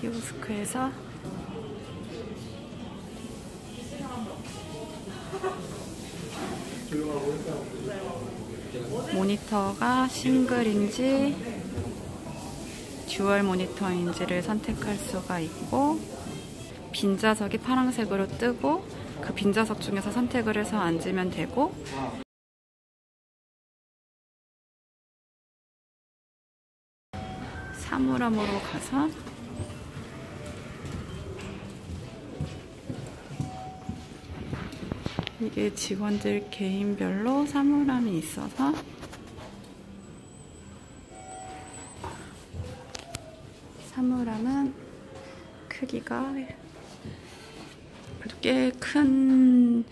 키오스크에서 모니터가 싱글인지 듀얼 모니터인지를 선택할 수가 있고 빈자석이 파란색으로 뜨고 그 빈자석 중에서 선택을 해서 앉으면 되고 사물함으로 가서 이게 직원들 개인별로 사물함이 있어서. 사물함은 크기가 그래도 꽤큰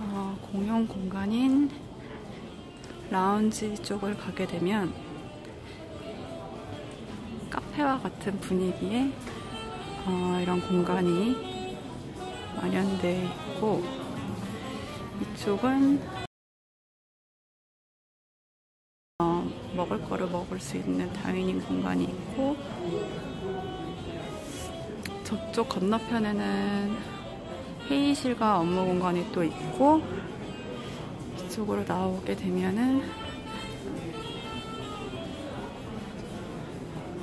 어, 공용 공간인 라운지 쪽을 가게 되면 카페와 같은 분위기의 어, 이런 공간이 마련되어 있고 이쪽은 어, 먹을 거를 먹을 수 있는 다이닝 공간이 있고 저쪽 건너편에는 회의실과 업무 공간이 또 있고 이쪽으로 나오게 되면은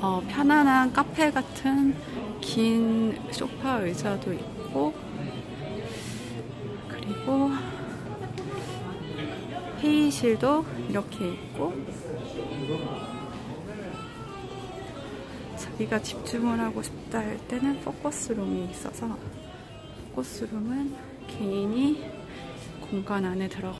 어, 편안한 카페 같은 긴 소파 의자도 있고 그리고 회의실도 이렇게 있고 자기가 집중을 하고 싶다 할 때는 포커스룸이 있어서 포커스룸은 개인이 공간 안에 들어가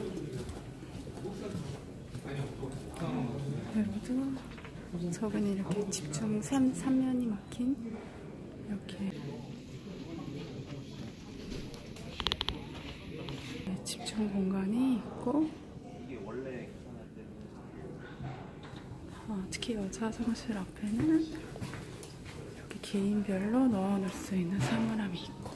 리고 저건 이렇게 집중 3, 3면이 막힌 이렇게. 네, 집중 공간이 있고. 어, 특히 여자 화장실 앞에는 이렇게 개인별로 넣어놓을 수 있는 사물함이 있고